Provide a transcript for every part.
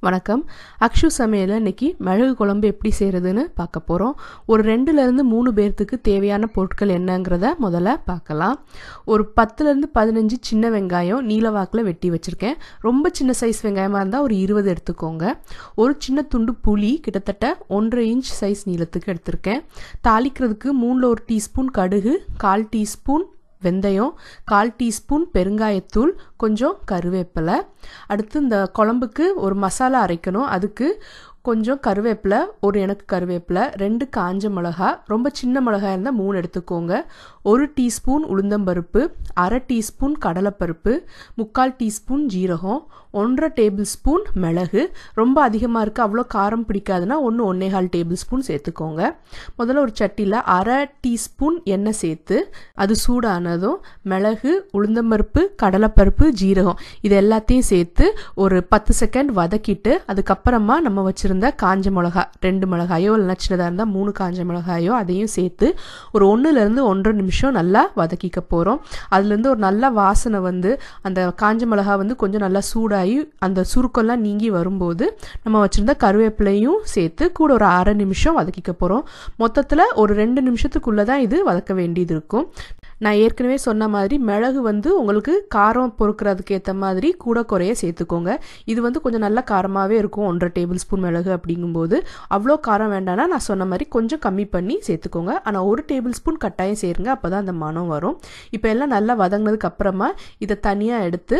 வணக்கம். அக்ஷு சமையலில் இன்னைக்கு மிளகு குழம்பு எப்படி செய்கிறதுன்னு பார்க்க போகிறோம் ஒரு ரெண்டுலேருந்து மூணு பேர்த்துக்கு தேவையான பொருட்கள் என்னங்கிறத முதல்ல பார்க்கலாம். ஒரு பத்துலேருந்து பதினஞ்சு சின்ன வெங்காயம் நீல வாக்கில் வெட்டி வச்சுருக்கேன். ரொம்ப சின்ன சைஸ் வெங்காயமாக இருந்தால் ஒரு இருபது எடுத்துக்கோங்க. ஒரு சின்ன துண்டு புளி கிட்டத்தட்ட ஒன்றரை இன்ச் சைஸ் நீளத்துக்கு எடுத்திருக்கேன். தாளிக்கிறதுக்கு மூணில் ஒரு டீஸ்பூன் கடுகு கால் டீஸ்பூன் வெந்தயம் கால் டீஸ்பூன் பெருங்காயத்தூள் கொஞ்சம் கருவேப்பிலை. அடுத்து இந்த குழம்புக்கு ஒரு மசாலா அரைக்கணும். அதுக்கு கொஞ்சம் கருவேப்பிலை ஒரு எனக்கு கருவேப்பிலை ரெண்டு காஞ்ச மிளகா ரொம்ப சின்ன மிளகாய் இருந்தால் மூணு எடுத்துக்கோங்க. ஒரு டீஸ்பூன் உளுந்தம்பருப்பு அரை டீஸ்பூன் கடலைப்பருப்பு முக்கால் டீஸ்பூன் ஜீரகம் ஒன்றரை டேபிள் ஸ்பூன் மிளகு. ரொம்ப அதிகமாக இருக்குது அவ்வளோ காரம் பிடிக்காதுன்னா ஒன்று ஒன்றேகால் டேபிள் ஸ்பூன் சேர்த்துக்கோங்க. முதல்ல ஒரு சட்டியில் அரை டீஸ்பூன் எண்ணெய் சேர்த்து அது சூடானதும் மிளகு உளுந்தம்பருப்பு கடலைப்பருப்பு ஜீரகம் இது எல்லாத்தையும் சேர்த்து ஒரு பத்து செகண்ட் வதக்கிட்டு அதுக்கப்புறமா நம்ம வச்சுருந்த காஞ்ச மிளகா ரெண்டு மிளகாயோ இல்லைனா சின்னதாக இருந்தால் மூணு காஞ்ச மிளகாயோ அதையும் சேர்த்து ஒரு ஒன்றுலேருந்து ஒன்றரை நிமிஷம் நல்லா வதக்கிக்க போகிறோம் அதுலேருந்து ஒரு நல்ல வாசனை வந்து அந்த காஞ்ச மிளகா வந்து கொஞ்சம் நல்லா சூடாகி அந்த சுருக்கம்லாம் நீங்கி வரும்போது நம்ம வச்சுருந்த கருவேப்பிலையும் சேர்த்து கூட ஒரு அரை நிமிஷம் வதக்கிக்க போகிறோம் மொத்தத்தில் ஒரு ரெண்டு நிமிஷத்துக்குள்ளே தான் இது வதக்க வேண்டியது இருக்கும். நான் ஏற்கனவே சொன்ன மாதிரி மிளகு வந்து உங்களுக்கு காரம் பொறுக்கிறதுக்கு ஏற்ற மாதிரி கூட குறைய சேர்த்துக்கோங்க. இது வந்து கொஞ்சம் நல்ல காரமாகவே இருக்கும் ஒன்றரை டேபிள் ஸ்பூன் மிளகு அப்படிங்கும்போது. அவ்வளோ காரம் வேண்டாம்னா நான் சொன்ன மாதிரி கொஞ்சம் கம்மி பண்ணி சேர்த்துக்கோங்க. ஆனால் ஒரு டேபிள் ஸ்பூன் கட்டாயம் சேருங்க அப்போ தான் அந்த மனம் வரும். இப்போ எல்லாம் நல்லா வதங்கினதுக்கு அப்புறமா இதை தனியாக எடுத்து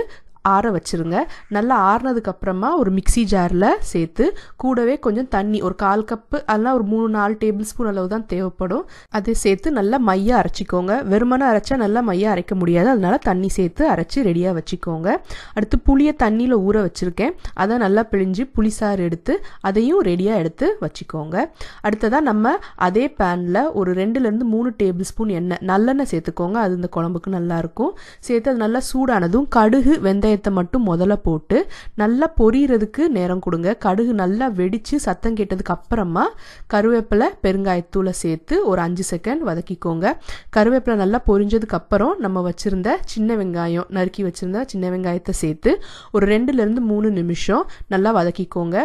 ஆற வச்சுருங்க. நல்லா ஆறுனதுக்கு அப்புறமா ஒரு மிக்சி ஜாரில் சேர்த்து கூடவே கொஞ்சம் தண்ணி ஒரு கால் கப்பு அதெல்லாம் ஒரு மூணு நாலு டேபிள் ஸ்பூன் அளவு தான் தேவைப்படும். அதை சேர்த்து நல்லா மையாக அரைச்சிக்கோங்க. வெறுமனை அரைச்சா நல்லா மையாக அரைக்க முடியாது. அதனால தண்ணி சேர்த்து அரைச்சி ரெடியாக வச்சுக்கோங்க. அடுத்து புளியை தண்ணியில் ஊற வச்சுருக்கேன். அதை நல்லா பிழிஞ்சு புளிசாறு எடுத்து அதையும் ரெடியாக எடுத்து வச்சுக்கோங்க. அடுத்ததாக நம்ம அதே பேனில் ஒரு ரெண்டுலேருந்து மூணு டேபிள் ஸ்பூன் எண்ணெய் நல்லெண்ணெய் சேர்த்துக்கோங்க. அது இந்த குழம்புக்கு நல்லாயிருக்கும் சேர்த்து அது நல்லா சூடானதும் கடுகு வெந்தயம் வெங்காயத்தை மட்டும் முதல்ல போட்டு நல்லா பொரியறதுக்கு நேரம் கொடுங்க. கடுகு நல்லா வெடித்து சத்தம் கேட்டதுக்கு அப்புறமா கருவேப்பிலை பெருங்காயத்தூளை சேர்த்து ஒரு அஞ்சு செகண்ட் வதக்கிக்கோங்க. கருவேப்பிலை நல்லா பொரிஞ்சதுக்கு அப்புறம் நம்ம வச்சுருந்த சின்ன வெங்காயம் நறுக்கி வச்சுருந்த சின்ன வெங்காயத்தை சேர்த்து ஒரு ரெண்டுலேருந்து மூணு நிமிஷம் நல்லா வதக்கிக்கோங்க.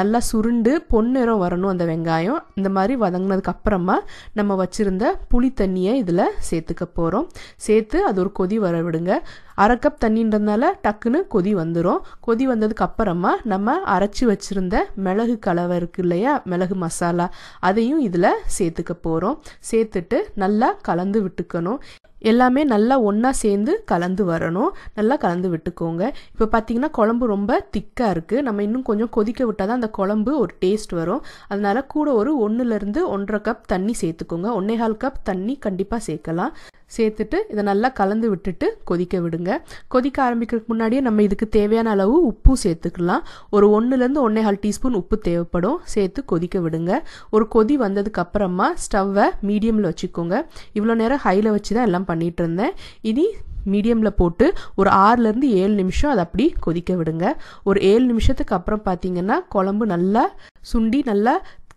நல்லா சுருண்டு பொன்னிறம் வரணும் அந்த வெங்காயம். இந்த மாதிரி வதங்கினதுக்கு அப்புறமா நம்ம வச்சுருந்த புளி தண்ணியை இதில் சேர்த்துக்க போகிறோம் சேர்த்து அது ஒரு கொதி வர விடுங்க. அரை கப் தண்ணின்றதுனால டக்குன்னு கொதி வந்துடும் கொதி வந்ததுக்கு அப்புறமா நம்ம அரைச்சி வச்சுருந்த மிளகு கலவை இருக்கு இல்லையா? மிளகு மசாலா அதையும் இதில் சேர்த்துக்க போகிறோம் சேர்த்துட்டு நல்லா கலந்து விட்டுக்கணும். எல்லாமே நல்லா ஒன்றா சேர்ந்து கலந்து வரணும். நல்லா கலந்து விட்டுக்கோங்க. இப்போ பார்த்தீங்கன்னா குழம்பு ரொம்ப திக்காக இருக்குது நம்ம இன்னும் கொஞ்சம் கொதிக்க விட்டால் தான் அந்த குழம்பு ஒரு டேஸ்ட் வரும். அதனால் கூட ஒரு ஒன்றுலேருந்து ஒன்றரை கப் தண்ணி சேர்த்துக்கோங்க. ஒன்றே கால் கப் தண்ணி கண்டிப்பாக சேர்க்கலாம். சேர்த்துட்டு இதை நல்லா கலந்து விட்டுட்டு கொதிக்க விடுங்க. கொதிக்க ஆரம்பிக்கிறதுக்கு முன்னாடியே நம்ம இதுக்கு தேவையான அளவு உப்பு சேர்த்துக்கலாம். ஒரு ஒன்றுலேருந்து ஒன்றேகால் டீஸ்பூன் உப்பு தேவைப்படும். சேர்த்து கொதிக்க விடுங்க. ஒரு கொதி வந்ததுக்கு அப்புறமா ஸ்டவ்வை மீடியமில் வச்சுக்கோங்க. இவ்வளோ நேரம் ஹையில் வச்சு தான் எல்லாம் பண்ணிகிட்டு இருந்தேன். இனி மீடியமில் போட்டு ஒரு ஆறுலேருந்து ஏழு நிமிஷம் அதை அப்படி கொதிக்க விடுங்க. ஒரு ஏழு நிமிஷத்துக்கு அப்புறம் பார்த்தீங்கன்னா குழம்பு நல்லா சுண்டி நல்லா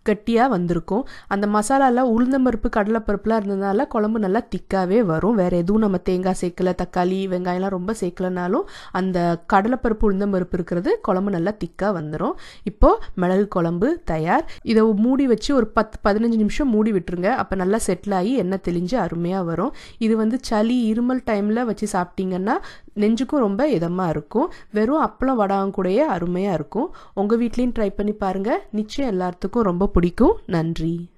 கட்டியாக வந்திருக்கும். அந்த மசாலாவில் உளுந்தம்பருப்பு கடலைப்பருப்புலாம் இருந்ததுனால குழம்பு நல்லா திக்காகவே வரும். வேறு எதுவும் நம்ம தேங்காய் சேர்க்கல தக்காளி வெங்காயம்லாம் ரொம்ப சேர்க்கலனாலும் அந்த கடலைப்பருப்பு உளுந்தம்பருப்பு இருக்கிறது குழம்பு நல்லா திக்காக வந்துடும் இப்போது மிளகு குழம்பு தயார். இதை மூடி வச்சு ஒரு பத்து பதினஞ்சு நிமிஷம் மூடி விட்டுருங்க. அப்போ நல்லா செட்டில் ஆகி எண்ணெய் தெளிஞ்சு அருமையாக வரும். இது வந்து சளி இருமல் டைமில் வச்சு சாப்பிட்டீங்கன்னா நெஞ்சுக்கும் ரொம்ப இதமாக இருக்கும். வெறும் அப்பளம் வடாவும் கூடயே அருமையாக இருக்கும். உங்கள் வீட்லேயும் ட்ரை பண்ணி பாருங்கள் நிச்சயம் எல்லாத்துக்கும் ரொம்ப பிடிக்கும். நன்றி.